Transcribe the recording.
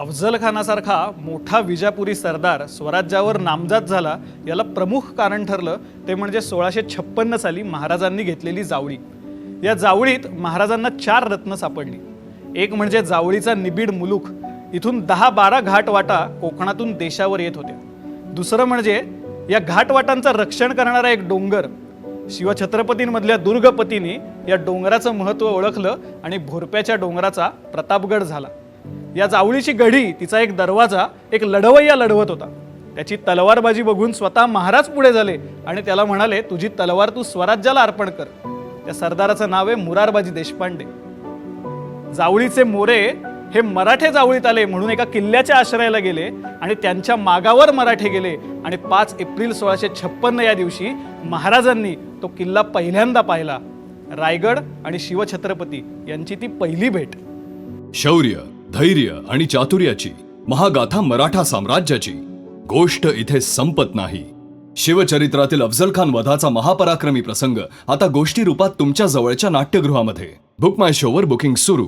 अफजल खानासारखा मोठा विजापुरी सरदार स्वराज्यावर नामजात झाला याला प्रमुख कारण ठरलं ते म्हणजे सोळाशे छप्पन्न साली महाराजांनी घेतलेली जावळी. या जावळीत महाराजांना चार रत्न सापडली. एक म्हणजे जावळीचा निबिड मुलूक. इथून दहा बारा घाटवाटा कोकणातून देशावर येत होत्या. दुसरं म्हणजे या घाटवाटांचं रक्षण करणारा एक डोंगर. शिवछत्रपतींमधल्या दुर्गपतींनी या डोंगराचं महत्त्व ओळखलं आणि भोरप्याच्या डोंगराचा प्रतापगड झाला. या जावळीची गढी तिचा एक दरवाजा एक लढवय्या लढवत होता. त्याची तलवारबाजी बघून स्वतः महाराज पुढे झाले आणि त्याला म्हणाले तुझी तलवार तू स्वराज्याला अर्पण कर. त्या सरदाराचं नाव आहे मुरारबाजी देशपांडे. जावळीचे मोरे हे मराठे जावळीत आले म्हणून एका किल्ल्याच्या आश्रयाला गेले आणि त्यांच्या मागावर मराठे गेले आणि पाच एप्रिल सोळाशे छप्पन्न या दिवशी महाराजांनी तो किल्ला पहिल्यांदा पाहिला. रायगड आणि शिवछत्रपती यांची ती पहिली भेट. शौर्य. धैर्य आणि चातुर्याची महागाथा मराठा साम्राज्याची. गोष्ट इथे संपत नाही. शिवचरित्रातील अफजल खान वधाचा महापराक्रमी प्रसंग आता गोष्टी रूपात तुमच्या जवळच्या नाट्यगृहामध्ये. बुक माय शोवर बुकिंग सुरू.